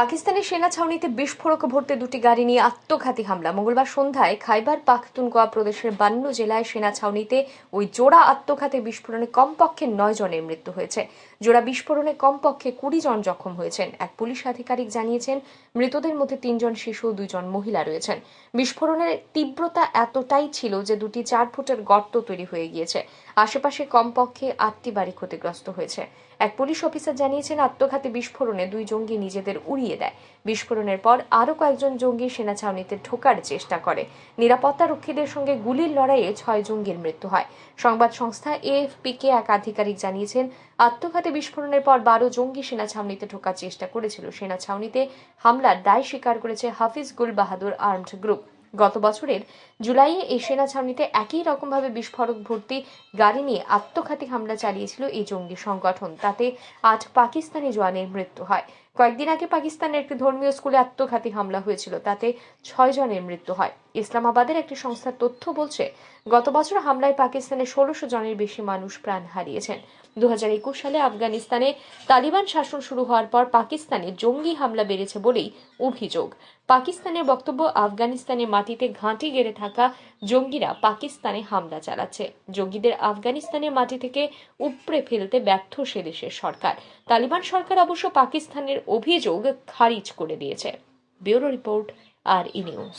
পাকিস্তানের সেনা ছাউনিতে বিস্ফোরক ভর্তি দুটি গাড়ি নিয়ে আত্মঘাতী হামলা। মঙ্গলবার সন্ধ্যায় খাইবার পাখতুনকোয়া প্রদেশের বান্ন জেলায় সেনা ছাউনিতে ওই জোড়া আত্মঘাতী বিস্ফোরণে কমপক্ষে নয় জনের মৃত্যু হয়েছে। জোড়া বিস্ফোরণে কমপক্ষে কুড়ি জন জখম হয়েছেন। এক পুলিশ আধিকারিক জানিয়েছেন, মৃতদের মধ্যে তিনজন শিশু ও দুজন মহিলা রয়েছেন। বিস্ফোরণের তীব্রতা এতটাই ছিল যে দুটি চার ফুটের গর্ত তৈরি হয়ে গিয়েছে। আশেপাশে কমপক্ষে আটটি বাড়ি ক্ষতিগ্রস্ত হয়েছে। এক পুলিশ অফিসার জানিয়েছেন, আত্মঘাতী বিস্ফোরণে দুই জঙ্গি নিজেদের উড়িয়ে দেয়। বিস্ফোরণের পর আরও কয়েকজন জঙ্গি সেনা ছাউনিতে ঢোকার চেষ্টা করে। নিরাপত্তা রক্ষীদের সঙ্গে গুলির লড়াইয়ে ছয় জঙ্গির মৃত্যু হয়। সংবাদ সংস্থা এএফপিকে এক আধিকারিক জানিয়েছেন, আত্মঘাতী বিস্ফোরণের পর বারো জঙ্গি সেনা ছাউনিতে ঢোকার চেষ্টা করেছিল। সেনা ছাউনিতে হামলার দায় স্বীকার করেছে হাফিজ গুল বাহাদুর আর্মড গ্রুপ। গত বছরের জুলাইয়ে এই সেনা ছাউনিতে একই রকমভাবে বিস্ফোরক ভর্তি গাড়ি নিয়ে আত্মঘাতী হামলা চালিয়েছিল এই জঙ্গি সংগঠন। তাতে আট পাকিস্তানি জওয়ানের মৃত্যু হয়। কয়েকদিন আগে পাকিস্তানের একটি ধর্মীয় স্কুলে আত্মঘাতী হামলা হয়েছিল, তাতে ছয় জনের মৃত্যু হয়। ইসলামাবাদের একটি সংস্থার তথ্য বলছে, গত বছর হামলায় পাকিস্তানে ষোলোশো জনের বেশি মানুষ প্রাণ হারিয়েছেন। দু হাজার একুশ সালে আফগানিস্তানে তালিবান শাসন শুরু হওয়ার পর পাকিস্তানে জঙ্গি হামলা বেড়েছে বলেই অভিযোগ। পাকিস্তানের বক্তব্য, আফগানিস্তানের মাটিতে ঘাঁটি গেড়ে থাকা জঙ্গিরা পাকিস্তানে হামলা চালাচ্ছে। জঙ্গিদের আফগানিস্তানের মাটি থেকে উপড়ে ফেলতে ব্যর্থ সে দেশের সরকার। তালিবান সরকার অবশ্য পাকিস্তানের অভিযোগ খারিজ করে দিয়েছে। ব্যুরো রিপোর্ট আর ই নিউজ।